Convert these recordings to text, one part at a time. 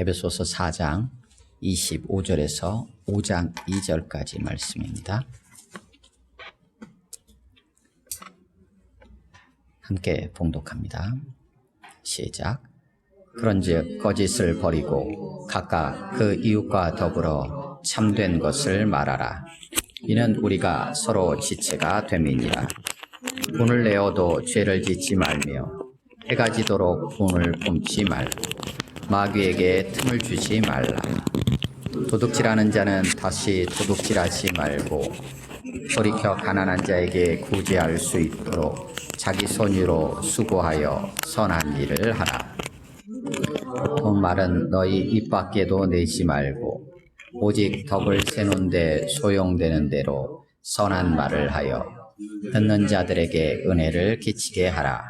에베소서 4장 25절에서 5장 2절까지 말씀입니다. 함께 봉독합니다. 시작. 그런즉 거짓을 버리고 각각 그 이웃과 더불어 참된 것을 말하라. 이는 우리가 서로 지체가 됨이니라. 돈을 내어도 죄를 짓지 말며 해가 지도록 돈을 뿜지 말고 마귀에게 틈을 주지 말라. 도둑질하는 자는 다시 도둑질하지 말고 돌이켜 가난한 자에게 구제할 수 있도록 자기 손으로 수고하여 선한 일을 하라. 돈 말은 너희 입 밖에도 내지 말고 오직 덕을 세놓는데 소용되는 대로 선한 말을 하여 듣는 자들에게 은혜를 끼치게 하라.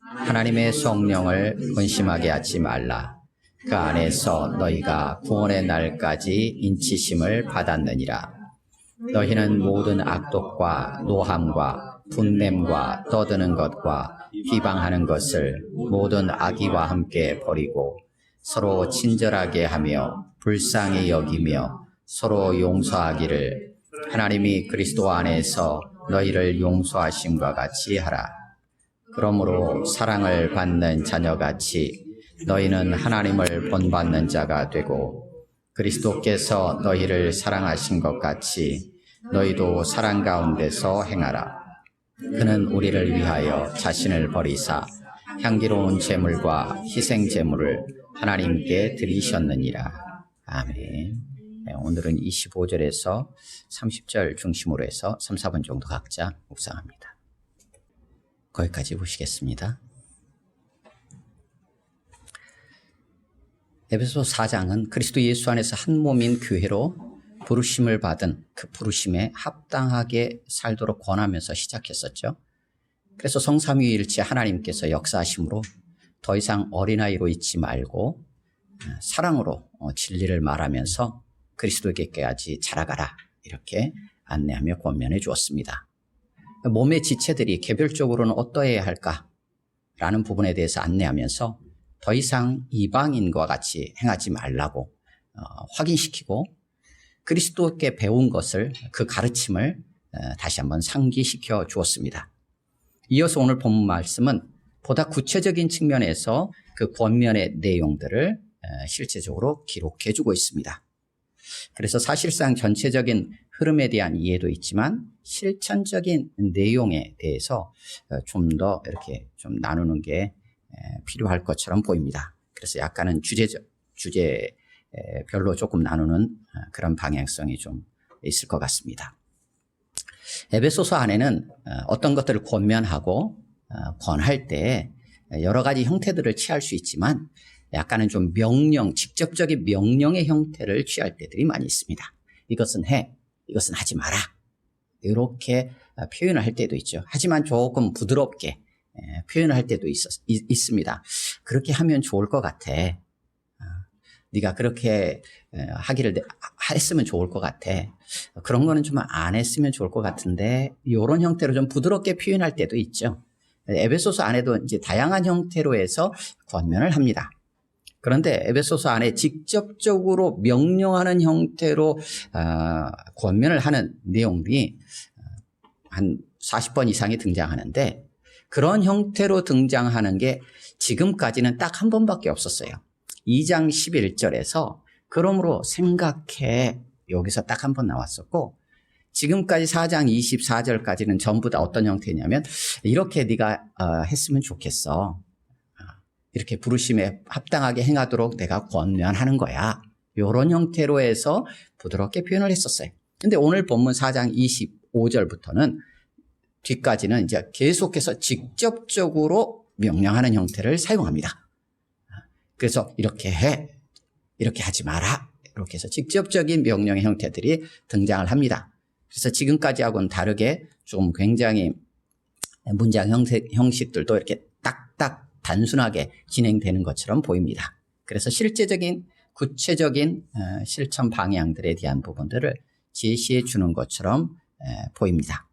하나님의 성령을 근심하게 하지 말라. 그 안에서 너희가 구원의 날까지 인치심을 받았느니라. 너희는 모든 악독과 노함과 분냄과 떠드는 것과 비방하는 것을 모든 악의와 함께 버리고 서로 친절하게 하며 불쌍히 여기며 서로 용서하기를 하나님이 그리스도 안에서 너희를 용서하심과 같이 하라. 그러므로 사랑을 받는 자녀같이 너희는 하나님을 본받는 자가 되고 그리스도께서 너희를 사랑하신 것 같이 너희도 사랑 가운데서 행하라. 그는 우리를 위하여 자신을 버리사 향기로운 제물과 희생 제물을 하나님께 드리셨느니라. 아멘. 네, 오늘은 25절에서 30절 중심으로 해서 3, 4분 정도 각자 묵상합니다. 거기까지 보시겠습니다. 에베소 4장은 그리스도 예수 안에서 한 몸인 교회로 부르심을 받은 그 부르심에 합당하게 살도록 권하면서 시작했었죠. 그래서 성삼위일체 하나님께서 역사하심으로 더 이상 어린아이로 있지 말고 사랑으로 어, 진리를 말하면서 그리스도에게까지 자라가라 이렇게 안내하며 권면해 주었습니다. 몸의 지체들이 개별적으로는 어떠해야 할까라는 부분에 대해서 안내하면서 더 이상 이방인과 같이 행하지 말라고 어, 확인시키고 그리스도께 배운 것을 그 가르침을 어, 다시 한번 상기시켜 주었습니다. 이어서 오늘 본 말씀은 보다 구체적인 측면에서 그 권면의 내용들을 어, 실제적으로 기록해 주고 있습니다. 그래서 사실상 전체적인 흐름에 대한 이해도 있지만 실천적인 내용에 대해서 좀 더 이렇게 좀 나누는 게 필요할 것처럼 보입니다. 그래서 약간은 주제적, 주제별로 조금 나누는 그런 방향성이 좀 있을 것 같습니다. 에베소서 안에는 어떤 것들을 권면하고 권할 때 여러 가지 형태들을 취할 수 있지만 약간은 좀 명령, 직접적인 명령의 형태를 취할 때들이 많이 있습니다. 이것은 해, 이것은 하지 마라. 이렇게 표현을 할 때도 있죠. 하지만 조금 부드럽게 표현을 할 때도 있, 있습니다. 그렇게 하면 좋을 것 같아. 네가 그렇게 하기를 했으면 좋을 것 같아. 그런 거는 좀 안 했으면 좋을 것 같은데 이런 형태로 좀 부드럽게 표현할 때도 있죠. 에베소서 안에도 이제 다양한 형태로 해서 권면을 합니다. 그런데 에베소서 안에 직접적으로 명령하는 형태로 권면을 하는 내용이 한 40번 이상이 등장하는데 그런 형태로 등장하는 게 지금까지는 딱 한 번밖에 없었어요. 2장 11절에서 그러므로 생각해 여기서 딱 한 번 나왔었고 지금까지 4장 24절까지는 전부 다 어떤 형태냐면 이렇게 네가 했으면 좋겠어. 이렇게 부르심에 합당하게 행하도록 내가 권면하는 거야. 이런 형태로 해서 부드럽게 표현을 했었어요. 근데 오늘 본문 4장 25절부터는 뒤까지는 이제 계속해서 직접적으로 명령하는 형태를 사용합니다. 그래서 이렇게 해, 이렇게 하지 마라. 이렇게 해서 직접적인 명령의 형태들이 등장을 합니다. 그래서 지금까지하고는 다르게 좀 굉장히 문장 형태, 형식들도 이렇게 딱딱 단순하게 진행되는 것처럼 보입니다. 그래서 실제적인 구체적인 실천 방향들에 대한 부분들을 제시해 주는 것처럼 보입니다.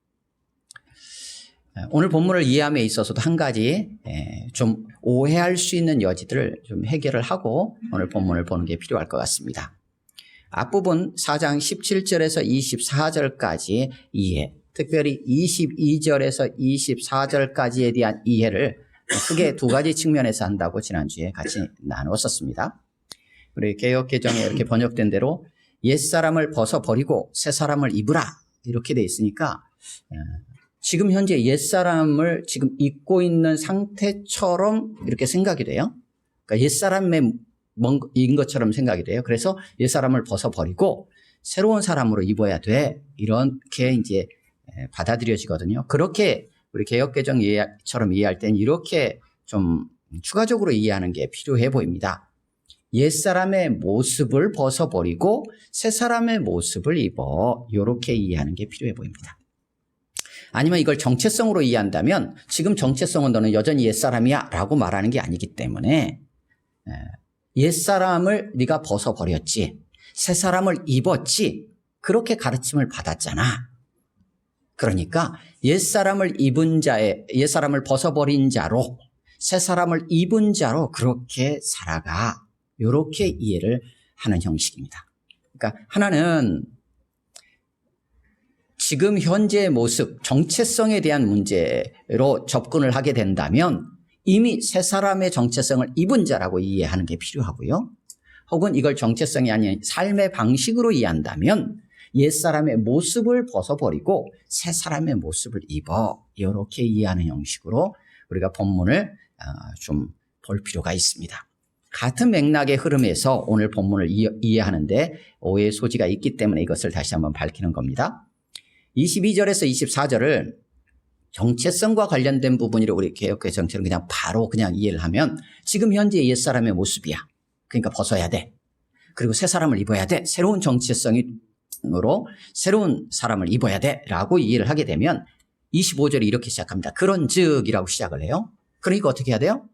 오늘 본문을 이해함에 있어서도 한 가지 에, 좀 오해할 수 있는 여지들을 좀 해결을 하고 오늘 본문을 보는 게 필요할 것 같습니다. 앞부분 4장 17절에서 24절까지 이해, 특별히 22절에서 24절까지에 대한 이해를 크게 두 가지 측면에서 한다고 지난주에 같이 나누었었습니다. 우리 개혁 개정에 이렇게 번역된 대로 옛사람을 벗어버리고 새사람을 입으라 이렇게 돼 있으니까 어, 지금 현재 옛사람을 지금 입고 있는 상태처럼 이렇게 생각이 돼요. 그러니까 옛사람의 인 것처럼 생각이 돼요. 그래서 옛사람을 벗어버리고 새로운 사람으로 입어야 돼. 이렇게 이제 받아들여지거든요. 그렇게 우리 개혁개정 이해처럼 이해할 땐 이렇게 좀 추가적으로 이해하는 게 필요해 보입니다. 옛사람의 모습을 벗어버리고 새사람의 모습을 입어 이렇게 이해하는 게 필요해 보입니다. 아니면 이걸 정체성으로 이해한다면 지금 정체성은 너는 여전히 옛사람이야 라고 말하는 게 아니기 때문에 옛사람을 네가 벗어버렸지 새사람을 입었지 그렇게 가르침을 받았잖아. 그러니까 옛사람을 입은 자의 옛사람을 벗어버린 자로 새사람을 입은 자로 그렇게 살아가. 이렇게 이해를 하는 형식입니다. 그러니까 하나는 지금 현재의 모습, 정체성에 대한 문제로 접근을 하게 된다면 이미 새 사람의 정체성을 입은 자라고 이해하는 게 필요하고요. 혹은 이걸 정체성이 아닌 삶의 방식으로 이해한다면 옛 사람의 모습을 벗어버리고 새 사람의 모습을 입어 이렇게 이해하는 형식으로 우리가 본문을 아, 좀볼 필요가 있습니다. 같은 맥락의 흐름에서 오늘 본문을 이해하는데 오해의 소지가 있기 때문에 이것을 다시 한번 밝히는 겁니다. 22절에서 24절을 정체성과 관련된 부분이라 우리 개혁의 정체는 그냥 바로 그냥 이해를 하면 지금 현재 옛사람의 모습이야. 그러니까 벗어야 돼. 그리고 새 사람을 입어야 돼. 새로운 정체성으로 새로운 사람을 입어야 돼. 라고 이해를 하게 되면 25절이 이렇게 시작합니다. 그런 즉이라고 시작을 해요. 그러니까 어떻게 해야 돼요?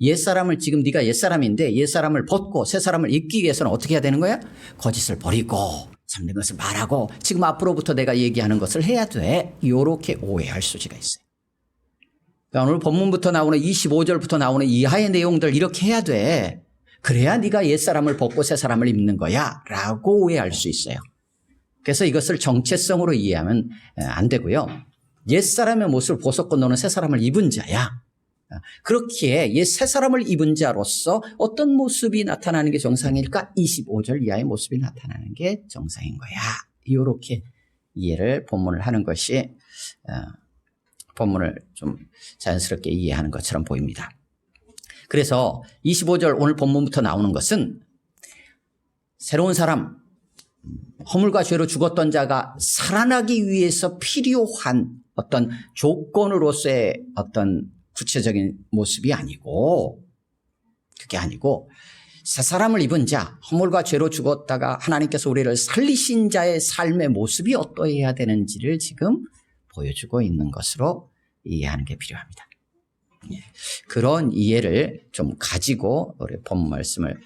옛사람을 지금 네가 옛사람인데 옛사람을 벗고 새사람을 입기 위해서는 어떻게 해야 되는 거야? 거짓을 버리고 참된 것을 말하고 지금 앞으로부터 내가 얘기하는 것을 해야 돼. 이렇게 오해할 수지가 있어요. 그러니까 오늘 본문부터 나오는 25절부터 나오는 이하의 내용들 이렇게 해야 돼. 그래야 네가 옛사람을 벗고 새사람을 입는 거야. 라고 오해할 수 있어요. 그래서 이것을 정체성으로 이해하면 안 되고요. 옛사람의 모습을 벗었고 너는 새사람을 입은 자야. 그렇기에 옛새 사람을 입은 자로서 어떤 모습이 나타나는 게 정상일까? 25절 이하의 모습이 나타나는 게 정상인 거야. 이렇게 이해를 본문을 하는 것이 어, 본문을 좀 자연스럽게 이해하는 것처럼 보입니다. 그래서 25절 오늘 본문부터 나오는 것은 새로운 사람, 허물과 죄로 죽었던 자가 살아나기 위해서 필요한 어떤 조건으로서의 어떤 구체적인 모습이 아니고 그게 아니고 새 사람을 입은 자, 허물과 죄로 죽었다가 하나님께서 우리를 살리신 자의 삶의 모습이 어떠해야 되는지를 지금 보여주고 있는 것으로 이해하는 게 필요합니다. 예. 그런 이해를 좀 가지고 우리 본 말씀을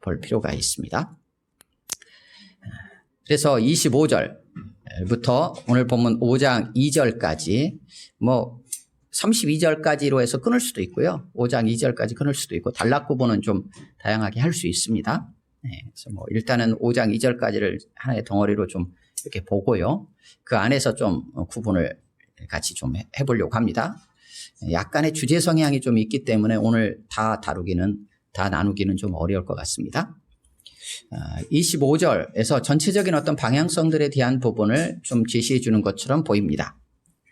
볼 필요가 있습니다. 그래서 25절부터 오늘 본문 5장 2절까지 뭐 32절까지로 해서 끊을 수도 있고요. 5장 2절까지 끊을 수도 있고 단락 구분은 좀 다양하게 할 수 있습니다. 네, 그래서 뭐 일단은 5장 2절까지를 하나의 덩어리로 좀 이렇게 보고요. 그 안에서 좀 구분을 같이 좀 해보려고 합니다. 약간의 주제 성향이 좀 있기 때문에 오늘 다 다루기는 다 나누기는 좀 어려울 것 같습니다. 25절에서 아, 전체적인 어떤 방향성들에 대한 부분을 좀 제시해 주는 것처럼 보입니다.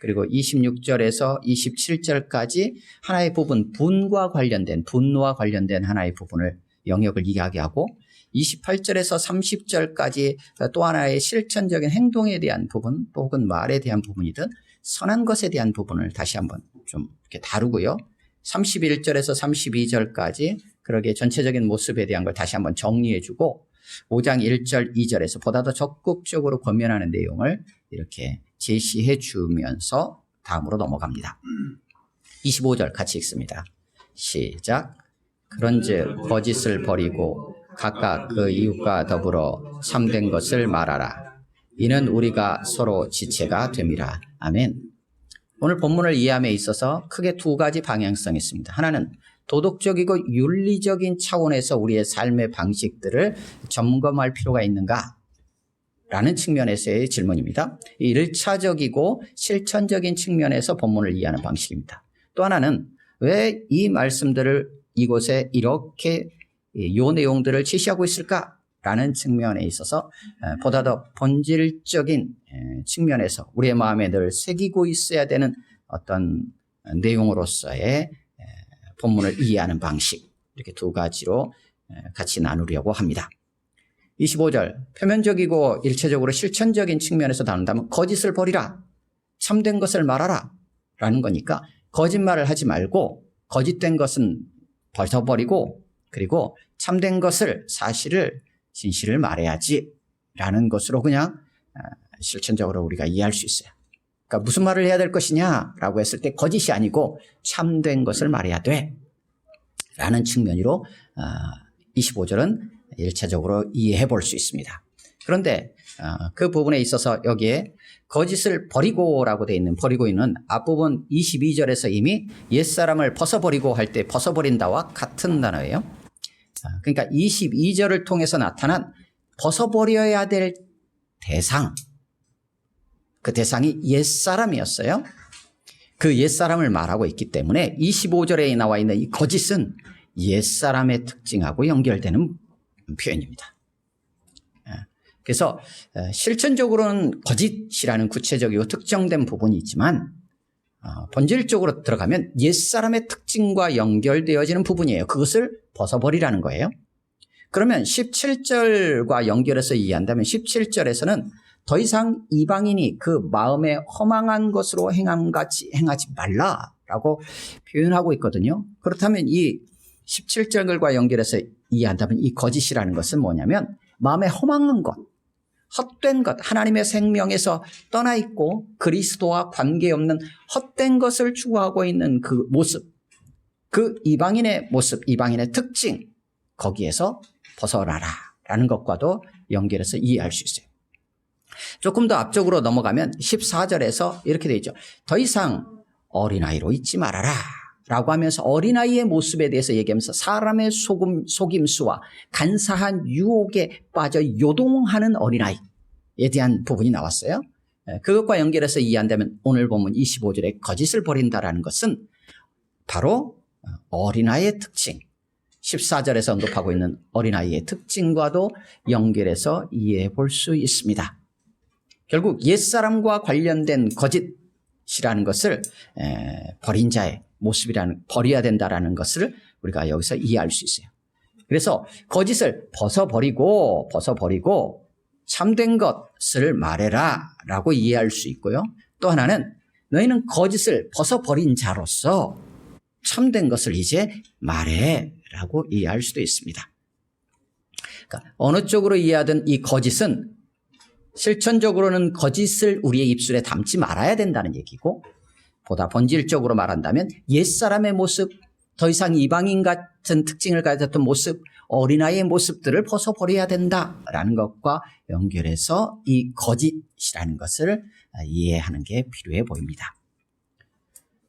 그리고 26절에서 27절까지 하나의 부분, 분과 관련된, 분노와 관련된 하나의 부분을 영역을 이야기하고 28절에서 30절까지 또 하나의 실천적인 행동에 대한 부분, 또 혹은 말에 대한 부분이든 선한 것에 대한 부분을 다시 한번 좀 이렇게 다루고요. 31절에서 32절까지 그러게 전체적인 모습에 대한 걸 다시 한번 정리해주고 5장 1절, 2절에서 보다 더 적극적으로 권면하는 내용을 이렇게 제시해 주면서 다음으로 넘어갑니다. 25절 같이 읽습니다. 시작. 그런즉 거짓을 버리고 각각 그 이웃과 더불어 참된 것을 말하라. 이는 우리가 서로 지체가 됨이라. 아멘. 오늘 본문을 이해함에 있어서 크게 두 가지 방향성이 있습니다. 하나는 도덕적이고 윤리적인 차원에서 우리의 삶의 방식들을 점검할 필요가 있는가? 라는 측면에서의 질문입니다. 이 1차적이고 실천적인 측면에서 본문을 이해하는 방식입니다. 또 하나는 왜 이 말씀들을 이곳에 이렇게 요 내용들을 제시하고 있을까? 라는 측면에 있어서 보다 더 본질적인 측면에서 우리의 마음에 늘 새기고 있어야 되는 어떤 내용으로서의 본문을 이해하는 방식 이렇게 두 가지로 같이 나누려고 합니다. 25절 표면적이고 일체적으로 실천적인 측면에서 다룬다면 거짓을 버리라. 참된 것을 말하라. 라는 거니까 거짓말을 하지 말고 거짓된 것은 벗어버리고 그리고 참된 것을 사실을 진실을 말해야지 라는 것으로 그냥 실천적으로 우리가 이해할 수 있어요. 그러니까 무슨 말을 해야 될 것이냐 라고 했을 때 거짓이 아니고 참된 것을 말해야 돼. 라는 측면으로 25절은 일차적으로 이해해 볼 수 있습니다. 그런데 그 부분에 있어서 여기에 거짓을 버리고라고 되어 있는 버리고 있는 앞부분 22절에서 이미 옛사람을 벗어버리고 할 때 벗어버린다와 같은 단어예요. 그러니까 22절을 통해서 나타난 벗어버려야 될 대상 그 대상이 옛사람이었어요. 그 옛사람을 말하고 있기 때문에 25절에 나와 있는 이 거짓은 옛사람의 특징하고 연결되는 표현입니다. 그래서 실천적으로는 거짓이라는 구체적이고 특정된 부분이 있지만 어, 본질적으로 들어가면 옛사람의 특징과 연결되어지는 부분이에요. 그것을 벗어버리라는 거예요. 그러면 17절과 연결해서 이해한다면 17절에서는 더 이상 이방인이 그 마음에 허망한 것으로 행함같이 행하지 말라라고 표현하고 있거든요. 그렇다면 이 17절과 연결해서 이해한다면 이 거짓이라는 것은 뭐냐면 마음에 허망한 것, 헛된 것, 하나님의 생명에서 떠나 있고 그리스도와 관계없는 헛된 것을 추구하고 있는 그 모습, 그 이방인의 모습, 이방인의 특징, 거기에서 벗어나라 라는 것과도 연결해서 이해할 수 있어요. 조금 더 앞쪽으로 넘어가면 14절에서 이렇게 되어 있죠. 더 이상 어린아이로 있지 말아라. 라고 하면서 어린아이의 모습에 대해서 얘기하면서 사람의 속임, 속임수와 간사한 유혹에 빠져 요동하는 어린아이에 대한 부분이 나왔어요. 그것과 연결해서 이해한다면 오늘 보면 25절에 거짓을 버린다라는 것은 바로 어린아이의 특징, 14절에서 언급하고 있는 어린아이의 특징과도 연결해서 이해해 볼 수 있습니다. 결국 옛사람과 관련된 거짓이라는 것을 버린 자의 모습이라는 버려야 된다라는 것을 우리가 여기서 이해할 수 있어요. 그래서 거짓을 벗어버리고 벗어버리고 참된 것을 말해라라고 이해할 수 있고요. 또 하나는 너희는 거짓을 벗어버린 자로서 참된 것을 이제 말해라고 이해할 수도 있습니다. 그러니까 어느 쪽으로 이해하든 이 거짓은 실천적으로는 거짓을 우리의 입술에 담지 말아야 된다는 얘기고 보다 본질적으로 말한다면 옛사람의 모습, 더 이상 이방인 같은 특징을 가졌던 모습, 어린아이의 모습들을 벗어버려야 된다라는 것과 연결해서 이 거짓이라는 것을 이해하는 게 필요해 보입니다.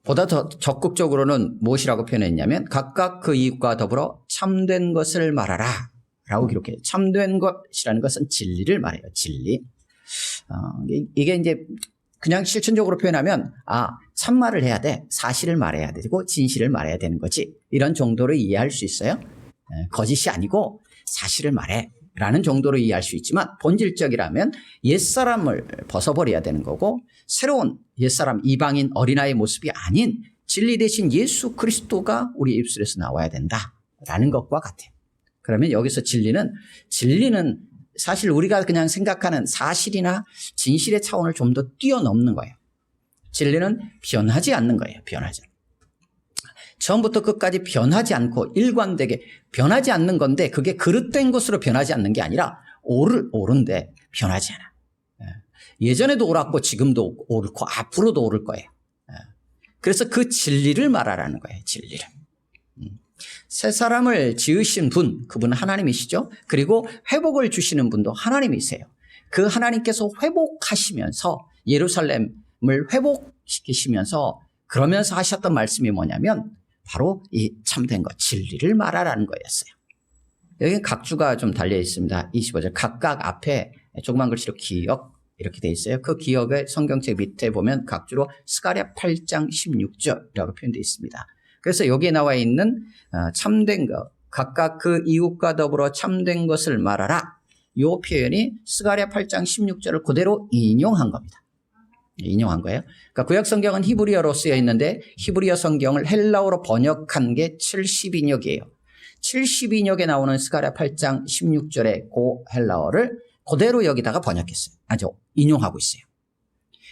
보다 더 적극적으로는 무엇이라고 표현했냐면 각각 그 이익과 더불어 참된 것을 말하라 라고 기록해요. 참된 것이라는 것은 진리를 말해요. 진리. 어, 이게 이제 그냥 실천적으로 표현하면 아 참말을 해야 돼 사실을 말해야 되고 진실을 말해야 되는 거지. 이런 정도로 이해할 수 있어요? 거짓이 아니고 사실을 말해 라는 정도로 이해할 수 있지만 본질적이라면 옛사람을 벗어버려야 되는 거고 새로운 옛사람 이방인 어린아이의 모습이 아닌 진리 대신 예수 그리스도가 우리 입술에서 나와야 된다라는 것과 같아요. 그러면 여기서 진리는 진리는 사실 우리가 그냥 생각하는 사실이나 진실의 차원을 좀 더 뛰어넘는 거예요. 진리는 변하지 않는 거예요. 변하지. 처음부터 끝까지 변하지 않고 일관되게 변하지 않는 건데 그게 그릇된 것으로 변하지 않는 게 아니라 오를 오른데 변하지 않아. 예. 예전에도 옳았고 지금도 옳고 앞으로도 옳을 거예요. 예. 그래서 그 진리를 말하라는 거예요. 진리를. 새 사람을 지으신 분, 그분은 하나님이시죠. 그리고 회복을 주시는 분도 하나님이세요. 그 하나님께서 회복하시면서 예루살렘을 회복 시키시면서 그러면서 하셨던 말씀이 뭐냐면 바로 이 참된 것, 진리를 말하라는 거였어요. 여기 각주가 좀 달려 있습니다. 25절. 각각 앞에 조그만 글씨로 기억 이렇게 돼 있어요. 그 기억의 성경책 밑에 보면 각주로 스가랴 8장 16절이라고 표현되어 있습니다. 그래서 여기에 나와 있는 어, 참된 것, 각각 그 이웃과 더불어 참된 것을 말하라. 이 표현이 스가랴 8장 16절을 그대로 인용한 겁니다. 인용한 거예요. 그러니까 구약 성경은 히브리어로 쓰여 있는데 히브리어 성경을 헬라어로 번역한 게 70인역이에요. 70인역에 나오는 스가랴 8장 16절의 고 헬라어를 그대로 여기다가 번역했어요. 아주 인용하고 있어요.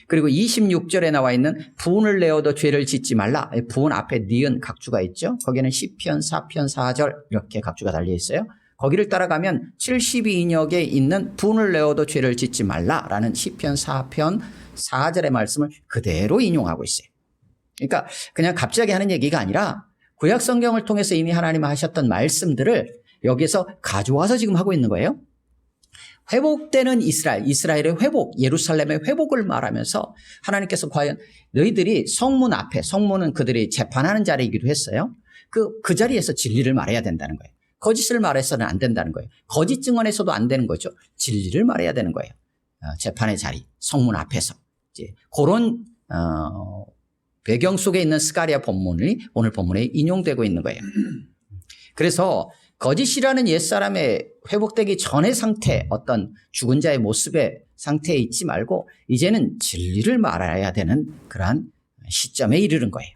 그리고 26절에 나와 있는 부은을 내어도 죄를 짓지 말라. 부은 앞에 니은 각주가 있죠. 거기는 시편 4편 4절 이렇게 각주가 달려 있어요. 거기를 따라가면 72인역에 있는 부은을 내어도 죄를 짓지 말라라는 시편 4편 4절의 말씀을 그대로 인용하고 있어요. 그러니까 그냥 갑자기 하는 얘기가 아니라 구약 성경을 통해서 이미 하나님 하셨던 말씀들을 여기서 가져와서 지금 하고 있는 거예요. 회복되는 이스라엘, 이스라엘의 회복, 예루살렘의 회복을 말하면서 하나님께서 과연 너희들이 성문 앞에, 성문은 그들이 재판하는 자리이기도 했어요. 그, 그 자리에서 진리를 말해야 된다는 거예요. 거짓을 말해서는 안 된다는 거예요. 거짓 증언에서도 안 되는 거죠. 진리를 말해야 되는 거예요. 어, 재판의 자리, 성문 앞에서. 이제 그런, 어, 배경 속에 있는 스가리아 본문이 오늘 본문에 인용되고 있는 거예요. 그래서 거짓이라는 옛사람의 회복되기 전의 상태, 어떤 죽은 자의 모습의 상태에 있지 말고 이제는 진리를 말해야 되는 그러한 시점에 이르는 거예요.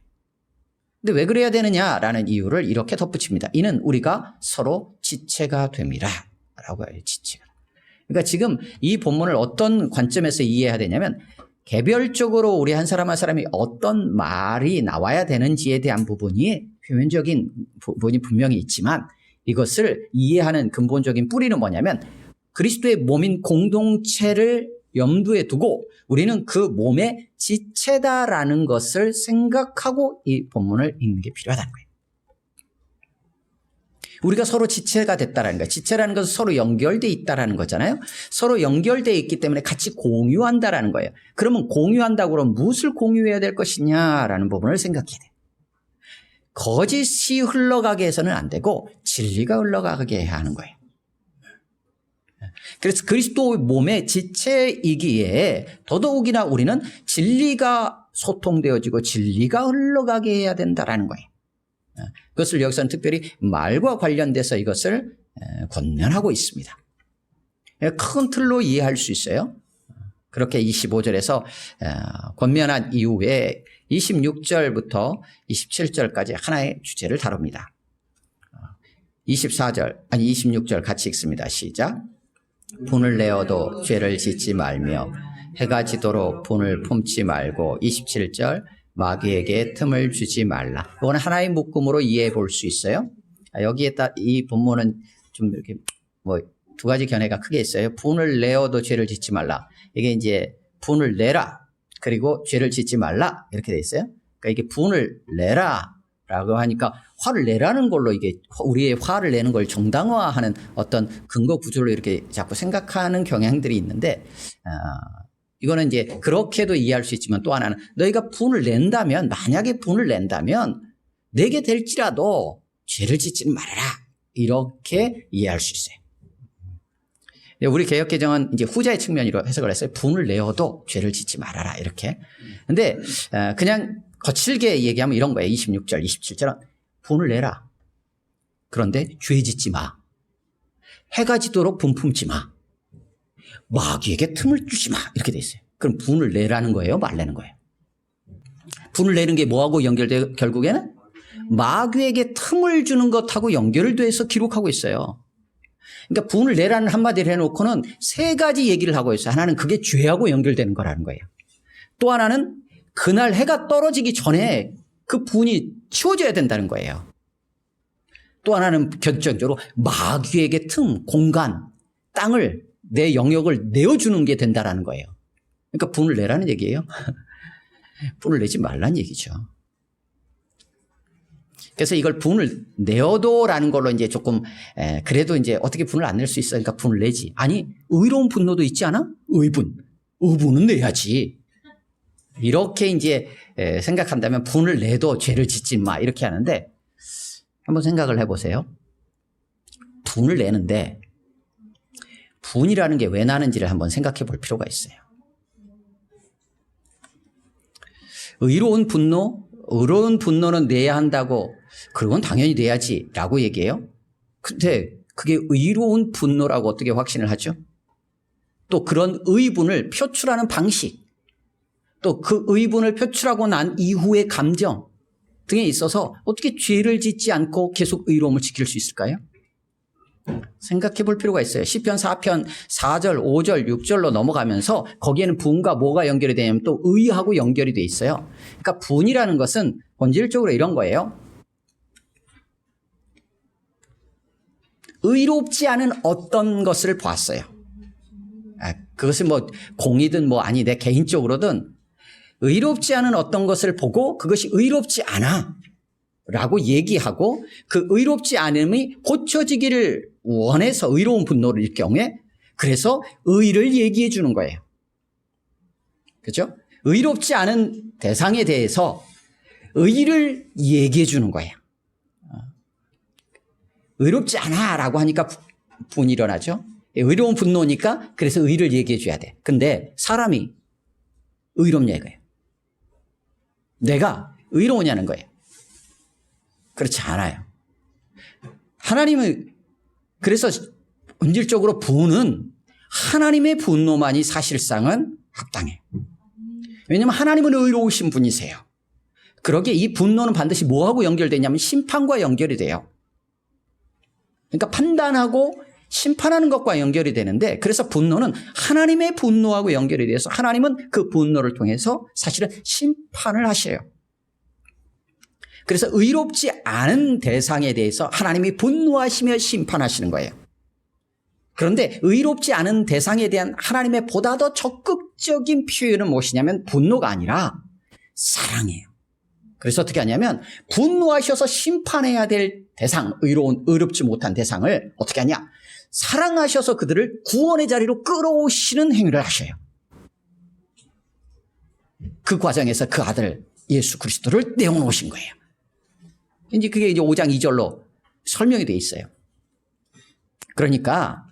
근데 왜 그래야 되느냐라는 이유를 이렇게 덧붙입니다. 이는 우리가 서로 지체가 됩니다. 라고 해요, 지체가. 그러니까 지금 이 본문을 어떤 관점에서 이해해야 되냐면 개별적으로 우리 한 사람 한 사람이 어떤 말이 나와야 되는지에 대한 부분이 표면적인 부분이 분명히 있지만 이것을 이해하는 근본적인 뿌리는 뭐냐면 그리스도의 몸인 공동체를 염두에 두고 우리는 그 몸의 지체다라는 것을 생각하고 이 본문을 읽는 게 필요하다는 거예요. 우리가 서로 지체가 됐다라는 거예요. 지체라는 것은 서로 연결돼 있다라는 거잖아요. 서로 연결돼 있기 때문에 같이 공유한다라는 거예요. 그러면 공유한다고 그러면 무엇을 공유해야 될 것이냐라는 부분을 생각해야 돼요. 거짓이 흘러가게 해서는 안 되고 진리가 흘러가게 해야 하는 거예요. 그래서 그리스도 몸의 지체이기에 더더욱이나 우리는 진리가 소통되어지고 진리가 흘러가게 해야 된다라는 거예요. 그것을 여기서는 특별히 말과 관련돼서 이것을 권면하고 있습니다. 큰 틀로 이해할 수 있어요. 그렇게 25절에서 권면한 이후에 26절부터 27절까지 하나의 주제를 다룹니다. 24절, 아니 26절 같이 읽습니다. 시작. 분을 내어도 죄를 짓지 말며 해가 지도록 분을 품지 말고 27절 마귀에게 틈을 주지 말라. 이건 하나의 묶음으로 이해해 볼 수 있어요. 여기에 이 본문은 좀 이렇게 뭐 두 가지 견해가 크게 있어요. 분을 내어도 죄를 짓지 말라. 이게 이제 분을 내라. 그리고 죄를 짓지 말라. 이렇게 돼 있어요. 그러니까 이게 분을 내라. 라고 하니까 화를 내라는 걸로 이게 우리의 화를 내는 걸 정당화하는 어떤 근거 구조로 이렇게 자꾸 생각하는 경향들이 있는데, 어, 이거는 이제 그렇게도 이해할 수 있지만 또 하나는 너희가 분을 낸다면, 만약에 분을 낸다면 내게 될지라도 죄를 짓지는 말아라. 이렇게 이해할 수 있어요. 우리 개혁 개정은 이제 후자의 측면으로 해석을 했어요. 분을 내어도 죄를 짓지 말아라 이렇게. 근데 어, 그냥 거칠게 얘기하면 이런 거예요. 26절, 27절은 분을 내라. 그런데 죄 짓지 마. 해가 지도록 분 품지 마. 마귀에게 틈을 주지 마. 이렇게 돼 있어요. 그럼 분을 내라는 거예요? 말내는 거예요? 분을 내는 게 뭐하고 연결돼 결국에는 마귀에게 틈을 주는 것하고 연결돼서 기록하고 있어요. 그러니까 분을 내라는 한마디를 해놓고는 세 가지 얘기를 하고 있어요. 하나는 그게 죄하고 연결되는 거라는 거예요. 또 하나는 그날 해가 떨어지기 전에 그 분이 치워져야 된다는 거예요. 또 하나는 결정적으로 마귀에게 틈, 공간, 땅을 내 영역을 내어주는 게 된다라는 거예요. 그러니까 분을 내라는 얘기예요. 분을 내지 말라는 얘기죠. 그래서 이걸 분을 내어도라는 걸로 이제 조금 에, 그래도 이제 어떻게 분을 안 낼 수 있어? 그러니까 분을 내지. 아니 의로운 분노도 있지 않아? 의분, 의분은 내야지. 이렇게 이제 에, 생각한다면 분을 내도 죄를 짓지 마 이렇게 하는데 한번 생각을 해보세요. 분을 내는데 분이라는 게 왜 나는지를 한번 생각해 볼 필요가 있어요. 의로운 분노, 의로운 분노는 내야 한다고 그건 당연히 내야지 라고 얘기해요. 근데 그게 의로운 분노라고 어떻게 확신을 하죠? 또 그런 의분을 표출하는 방식, 또 그 의분을 표출하고 난 이후의 감정 등에 있어서 어떻게 죄를 짓지 않고 계속 의로움을 지킬 수 있을까요? 생각해 볼 필요가 있어요. 10편 4편 4절, 5절, 6절로 넘어가면서 거기에는 분과 뭐가 연결이 되냐면 또 의하고 연결이 돼 있어요. 그러니까 분이라는 것은 본질적으로 이런 거예요. 의롭지 않은 어떤 것을 보았어요. 아, 그것이 뭐 공이든 뭐 아니 내 개인적으로든 의롭지 않은 어떤 것을 보고 그것이 의롭지 않아 라고 얘기하고 그 의롭지 않음이 고쳐지기를 원해서 의로운 분노를 일 경우에 그래서 의를 얘기해 주는 거예요. 그죠? 의롭지 않은 대상에 대해서 의를 얘기해 주는 거예요. 의롭지 않아 라고 하니까 분이 일어나죠. 의로운 분노니까 그래서 의를 얘기해 줘야 돼. 근데 사람이 의롭냐 이거예요. 내가 의로우냐는 거예요. 그렇지 않아요. 하나님은 그래서 본질적으로 분은 하나님의 분노만이 사실상은 합당해요. 왜냐하면 하나님은 의로우신 분이세요. 그러기에 이 분노는 반드시 뭐하고 연결되냐면 심판과 연결이 돼요. 그러니까 판단하고 심판하는 것과 연결이 되는데 그래서 분노는 하나님의 분노하고 연결이 돼서 하나님은 그 분노를 통해서 사실은 심판을 하셔요. 그래서 의롭지 않은 대상에 대해서 하나님이 분노하시며 심판하시는 거예요. 그런데 의롭지 않은 대상에 대한 하나님의 보다 더 적극적인 표현은 무엇이냐면 분노가 아니라 사랑이에요. 그래서 어떻게 하냐면 분노하셔서 심판해야 될 대상, 의로운, 의롭지 못한 대상을 어떻게 하냐? 사랑하셔서 그들을 구원의 자리로 끌어오시는 행위를 하셔요. 그 과정에서 그 아들 예수 그리스도를 내어놓으신 거예요. 이제 그게 이제 5장 2절로 설명이 돼 있어요. 그러니까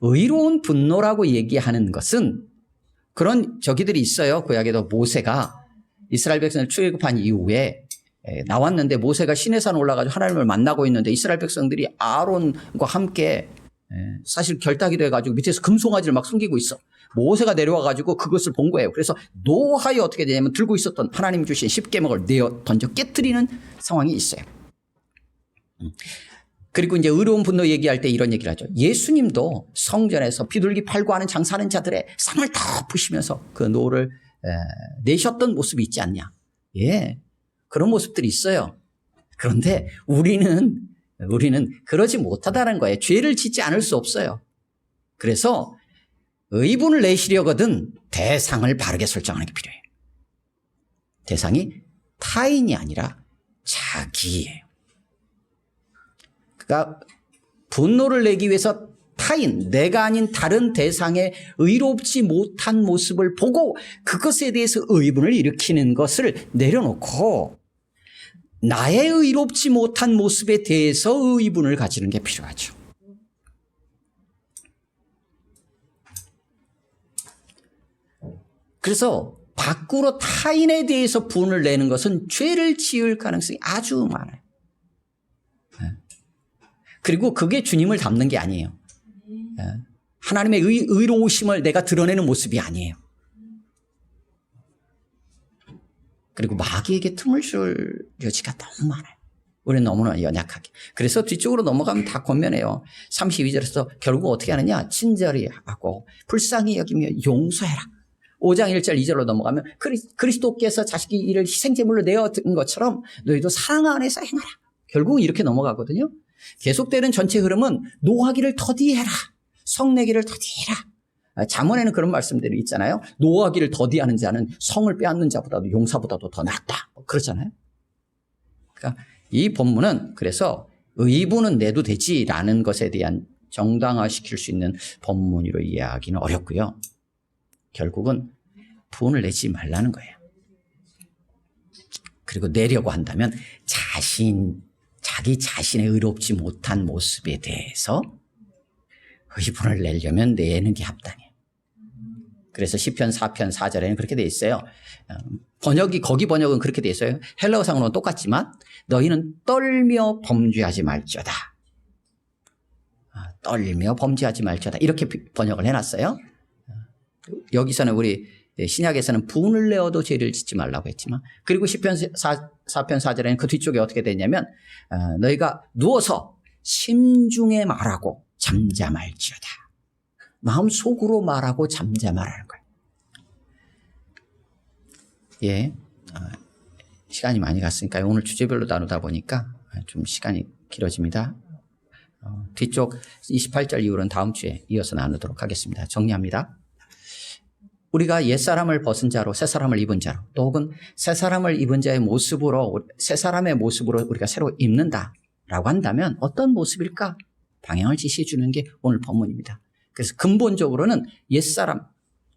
의로운 분노라고 얘기하는 것은 그런 저기들이 있어요. 구약에도 모세가 이스라엘 백성을 출애굽한 이후에 나왔는데 모세가 시내산 올라가서 하나님을 만나고 있는데 이스라엘 백성들이 아론과 함께 사실 결탁이 돼 가지고 밑에서 금송아지를 막 숨기고 있어. 모세가 내려와 가지고 그것을 본 거예요. 그래서 노하여 어떻게 되냐면 들고 있었던 하나님 주신 십계명을 내어 던져 깨뜨리는 상황이 있어요. 그리고 이제 의로운 분노 얘기할 때 이런 얘기를 하죠. 예수님도 성전에서 비둘기 팔고 하는 장사하는 자들의 상을 덮으시면서 그 노를 내셨던 모습이 있지 않냐. 예. 그런 모습들이 있어요. 그런데 우리는, 우리는 그러지 못하다는 거예요. 죄를 짓지 않을 수 없어요. 그래서 의분을 내시려거든 대상을 바르게 설정하는 게 필요해요. 대상이 타인이 아니라 자기예요. 그러니까 분노를 내기 위해서 타인, 내가 아닌 다른 대상의 의롭지 못한 모습을 보고 그것에 대해서 의분을 일으키는 것을 내려놓고 나의 의롭지 못한 모습에 대해서 의분을 가지는 게 필요하죠. 그래서 밖으로 타인에 대해서 분을 내는 것은 죄를 지을 가능성이 아주 많아요. 그리고 그게 주님을 닮는 게 아니에요. 하나님의 의, 의로우심을 내가 드러내는 모습이 아니에요. 그리고 마귀에게 틈을 줄 여지가 너무 많아요. 우리는 너무나 연약하게. 그래서 뒤쪽으로 넘어가면 다 권면해요. 32절에서 결국 어떻게 하느냐? 친절히 하고 불쌍히 여기며 용서해라. 5장 1절 2절로 넘어가면 그리 스도께서 자식이 이를 희생제물로 내어 든 것처럼 너희도 사랑 안에서 행하라. 결국은 이렇게 넘어가거든요. 계속되는 전체 흐름은 노하기를 더디해라. 성내기를 더디해라. 자문에는 그런 말씀들이 있잖아요. 노하기를 더디하는 자는 성을 빼앗는 자보다도 용사보다도 더 낫다. 뭐 그렇잖아요. 그러니까 이 본문은 그래서 의부는 내도 되지라는 것에 대한 정당화시킬 수 있는 본문으로 이해하기는 어렵고요. 결국은 분을 내지 말라는 거예요. 그리고 내려고 한다면 자신, 자기 자신의 의롭지 못한 모습에 대해서 의분을 내려면 내는 게 합당해요. 그래서 시편 4편 4절에는 그렇게 돼 있어요. 어, 번역이 거기 번역은 그렇게 돼 있어요. 헬라어상으로는 똑같지만 너희는 떨며 범죄하지 말지어다. 아, 떨며 범죄하지 말지어다. 이렇게 비- 번역을 해놨어요. 어, 여기서는 우리 신약에서는 분을 내어도 죄를 짓지 말라고 했지만 그리고 시편 4, 4편 4절에는 그 뒤쪽에 어떻게 되냐면 어, 너희가 누워서 심중에 말하고 잠잠할지어다. 마음 속으로 말하고 잠잠하라는 거예요. 예. 어, 시간이 많이 갔으니까 오늘 주제별로 나누다 보니까 좀 시간이 길어집니다. 어, 뒤쪽 28절 이후로는 다음 주에 이어서 나누도록 하겠습니다. 정리합니다. 우리가 옛사람을 벗은 자로 새사람을 입은 자로 또 혹은 새사람을 입은 자의 모습으로 새사람의 모습으로 우리가 새로 입는다라고 한다면 어떤 모습일까? 방향을 지시해 주는 게 오늘 본문입니다. 그래서 근본적으로는 옛사람,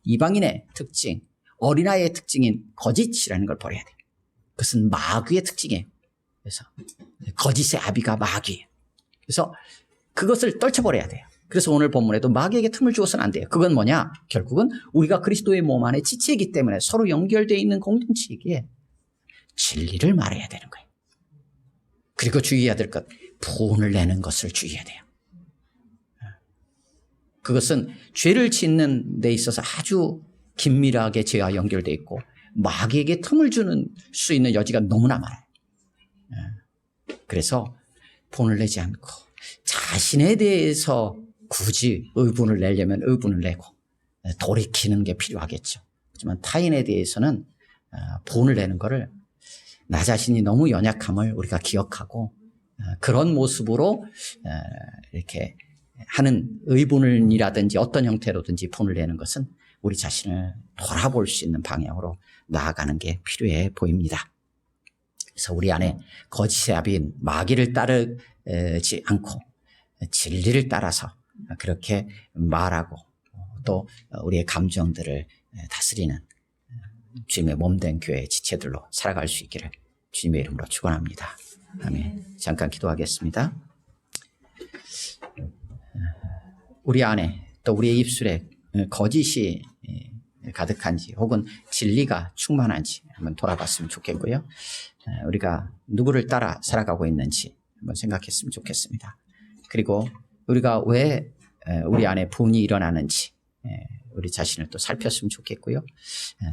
이방인의 특징, 어린아이의 특징인 거짓이라는 걸 버려야 돼요. 그것은 마귀의 특징이에요. 그래서 거짓의 아비가 마귀예요. 그래서 그것을 떨쳐버려야 돼요. 그래서 오늘 본문에도 마귀에게 틈을 주어서는 안 돼요. 그건 뭐냐? 결국은 우리가 그리스도의 몸 안에 지체이기 때문에 서로 연결되어 있는 공동체이기에 진리를 말해야 되는 거예요. 그리고 주의해야 될 것, 분을 내는 것을 주의해야 돼요. 그것은 죄를 짓는 데 있어서 아주 긴밀하게 죄와 연결되어 있고 마귀에게 틈을 주는 수 있는 여지가 너무나 많아요. 예. 그래서 본을 내지 않고 자신에 대해서 굳이 의분을 내려면 의분을 내고 돌이키는 게 필요하겠죠. 하지만 타인에 대해서는 어, 본을 내는 것을 나 자신이 너무 연약함을 우리가 기억하고 어, 그런 모습으로 어, 이렇게 하는 의분이라든지 어떤 형태로든지 본을 내는 것은 우리 자신을 돌아볼 수 있는 방향으로 나아가는 게 필요해 보입니다. 그래서 우리 안에 거짓의 아비인 마귀를 따르지 않고 진리를 따라서 그렇게 말하고 또 우리의 감정들을 다스리는 주님의 몸된 교회 지체들로 살아갈 수 있기를 주님의 이름으로 축원합니다. 아멘. 잠깐 기도하겠습니다. 우리 안에 또 우리의 입술에 거짓이 가득한지 혹은 진리가 충만한지 한번 돌아봤으면 좋겠고요. 우리가 누구를 따라 살아가고 있는지 한번 생각했으면 좋겠습니다. 그리고 우리가 왜 우리 안에 분이 일어나는지 우리 자신을 또 살폈으면 좋겠고요.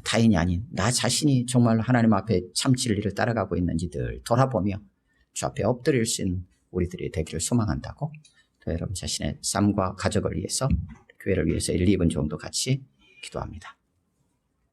타인이 아닌 나 자신이 정말 하나님 앞에 참 진리를 따라가고 있는지 늘 돌아보며 주 앞에 엎드릴 수 있는 우리들이 되기를 소망한다고 또 여러분 자신의 삶과 가족을 위해서 교회를 위해서 1, 2분 정도 같이 기도합니다.